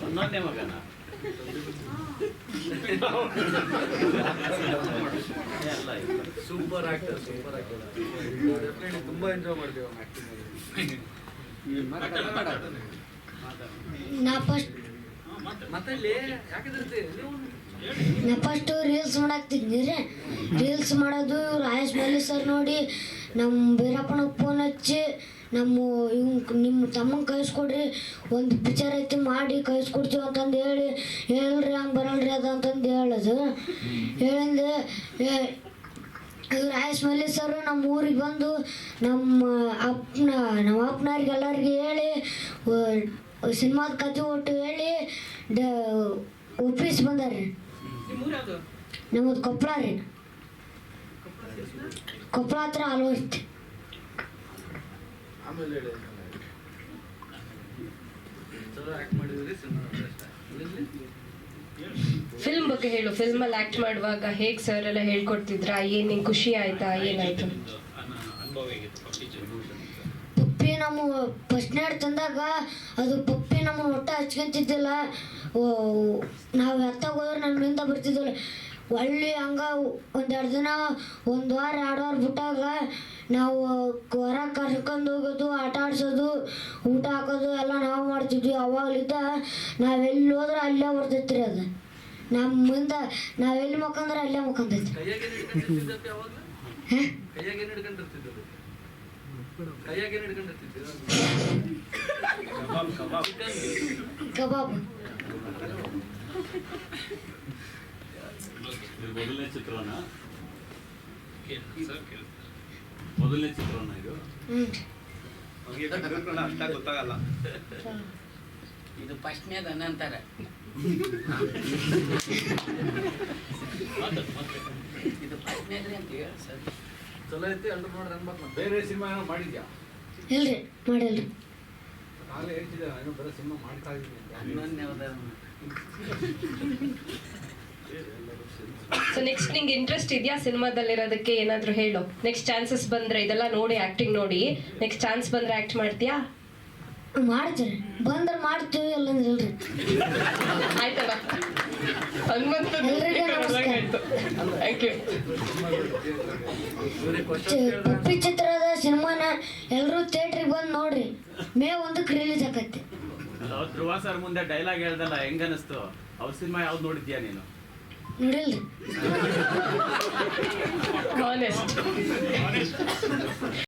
ಇನ್ನೊಂದೇ ಮಗನ super actor super actor definitely ತುಂಬಾ enjoy ಮಾಡ್ತೀವಿ ಅವ್ನ ಆಕ್ಟಿಂಗ್ ನಾ ಫಸ್ಟ್ ಮಾತಾಡ್ಲಿ ಯಾಕೆ ನಾ ಫಸ್ಟು ರೀ ರೀಲ್ಸ್ ಮಾಡೋದು ಇವ್ರು ಆಯಸ್ ಮೇಲೆ ಸರ್ ನೋಡಿ ನಮ್ಮ ಬೀರಪ್ಪನಿಗೆ ಫೋನ್ ಹಚ್ಚಿ, ನಮ್ಮ ಇವ್ ನಿಮ್ಮ ತಮ್ಮಂಗೆ ಕಳಿಸ್ಕೊಡ್ರಿ, ಒಂದು ಪಿಕ್ಚರ್ ಐತಿ ಮಾಡಿ ಕಳಿಸ್ಕೊಡ್ತೀವಿ ಅಂತಂದು ಹೇಳಿ, ಹೇಳ್ರಿ, ಹಂಗೆ ಬರಲ್ರಿ ಅದು ಅಂತಂದು ಹೇಳೋದು. ಹೇಳಿಂದೆ ಇವ್ರು ಆಯಸ್ ಮಲ್ಲಿ ಸರ್ ನಮ್ಮ ಊರಿಗೆ ಬಂದು, ನಮ್ಮ ಅಪ್ಪನ ನಮ್ಮ ಅಪ್ಪನವ್ರಿಗೆ ಎಲ್ಲರಿಗೆ ಹೇಳಿ ಸಿನಿಮಾದ ಕತೆ ಒಟ್ಟು ಹೇಳಿ, ಡ, ಒಪ್ಪಿಸಿ ಬಂದಾರೆ ನಮ್ಮದು ಕೊಪ್ಪಳ ರೀ. ಕೊಪ್ಪಳ ಹತ್ರ ಸಿನಿಮಾ ಫಿಲ್ಮ್ ಬಗ್ಗೆ ಹೇಳು ಫಿಲ್ಮ್ ಅಲ್ಲಿ ಆಕ್ಟ್ ಮಾಡುವಾಗ ಹೇಗ್ ಸರ್ ಎಲ್ಲ ಹೇಳ್ಕೊಡ್ತಿದ್ರ? ಏನ್ ನಿಂಗೆ ಖುಷಿ ಆಯ್ತಾ ಏನಾಯ್ತು ಪಪ್ಪಿ ನಮ್ಮ ಫಸ್ಟ್ನೇಡ್ ತಂದಾಗ ಅದು ಪಪ್ಪಿ ನಮ್ಮ ಹೊಟ್ಟೆ ಹಚ್ಕೊಂತಿದ್ದಿಲ್ಲ. ನಾವು ಹತ್ತಾಗ ಹೋದ್ರೆ ನಮ್ಮಿಂದ ಬರ್ತಿದ್ದಿಲ್ಲ. ಒಳ್ಳೆ ಹಂಗ ಒಂದೆರಡು ದಿನ ಒಂದು ವಾರ ಎರಡು ವಾರ ಬಿಟ್ಟಾಗ ನಾವು ಹೊರಗೆ ಕರ್ಕೊಂಡು ಹೋಗೋದು ಆಟ ಆಡ್ಸೋದು ಊಟ ಹಾಕೋದು ಎಲ್ಲ ನಾವು ಮಾಡ್ತಿದ್ವಿ. ಅವಾಗಲಿದ್ದ ನಾವೆಲ್ಲಿ ಹೋದ್ರೆ ಅಲ್ಲೇ ಬರ್ತೈತ್ರಿ ಅದು. ನಮ್ಮಿಂದ ನಾವೆಲ್ಲಿ ಮಕ್ಕಂದ್ರೆ ಅಲ್ಲೇ ಮಕ್ಕಂತೈತಿ ಕಬಾಬ್. ಮೊದಲನೇ ಚಿತ್ರನ? ಮೊದಲನೇ ಚಿತ್ರನ ಇದು? ಹ್ಞೂ ಅಷ್ಟ ಗೊತ್ತಾಗಲ್ಲ. ಇದು ಫಸ್ಟ್ನೇದ ಅಂತಾರೆ. ಇದು ಫಸ್ಟ್ನೇದ್ರಿ ಅಂತ ಹೇಳಿ ಸರ್. ಚಲೋ ಐತಿ ಅಂದ್ರೆ ನೋಡ್ರಿ ಅನ್ಬೇಕು ಬೇರೆ ಸಿನಿಮಾ ಏನೋ ಮಾಡಿದ್ಯಾ? ಇಲ್ರಿ ಮಾಡಿಲ್ರಿ. ಆಗಲೇ ಹೇಳ್ತಿದ್ದೆ ನಾನು ಬರೋ ಸಿನಿಮಾ ಮಾಡ್ತಾ ಇದ್ದೀನಿ. ಹನ್ನೊಂದನೇ ಸೊ ನೆಕ್ಸ್ಟ್ ನಿಂಗೆ ಇಂಟ್ರೆಸ್ಟ್ ಇದೆಯಾ ಸಿನಿಮಾದಲ್ಲಿರೋದಕ್ಕೆ? ಏನಾದರೂ ಹೇಳು. ನೆಕ್ಸ್ಟ್ ಚಾನ್ಸಸ್ ಬಂದ್ರೆ ಇದೆಲ್ಲ ನೋಡಿ ಆಕ್ಟಿಂಗ್ ನೋಡಿ. ನೆಕ್ಸ್ಟ್ ಚಾನ್ಸ್ ಬಂದ್ರೆ ಆಕ್ಟ್ ಮಾಡ್ತೀಯಾ? ಮಾಡ್ತೀರಿ ಬಂದ್ರೆ ಮಾಡ್ತೀವಿ ಇಲ್ಲಂದ್ರೆ ಇಲ್ರಿ. ಆಯ್ತಲ್ಲ ಎಲ್ರಿಗೂ ನಮಸ್ಕಾರ. ಥ್ಯಾಂಕ್ ಯು ಪಪ್ಪಿ ಚಿತ್ರದ ಸಿನಿಮಾನ ಎಲ್ಲರೂ ಥಿಯೇಟ್ರಿಗೆ ಬಂದು ನೋಡ್ರಿ. ಮೇ ಒಂದಕ್ಕೆ ರಿಲೀಸ್ ಆಕೈತಿ. ಅವ್ರು ಧ್ರುವ ಸರ್ ಮುಂದೆ ಡೈಲಾಗ್ ಹೇಳ್ದಲ್ಲ ಹೆಂಗ ಅನಿಸ್ತು ಅವ್ರ ಸಿನಿಮಾ ಯಾವ್ದು ನೋಡಿದ್ಯಾ ನೀನು? ನೋಡಿಲ್ರಿ ಆನೆಸ್ಟ್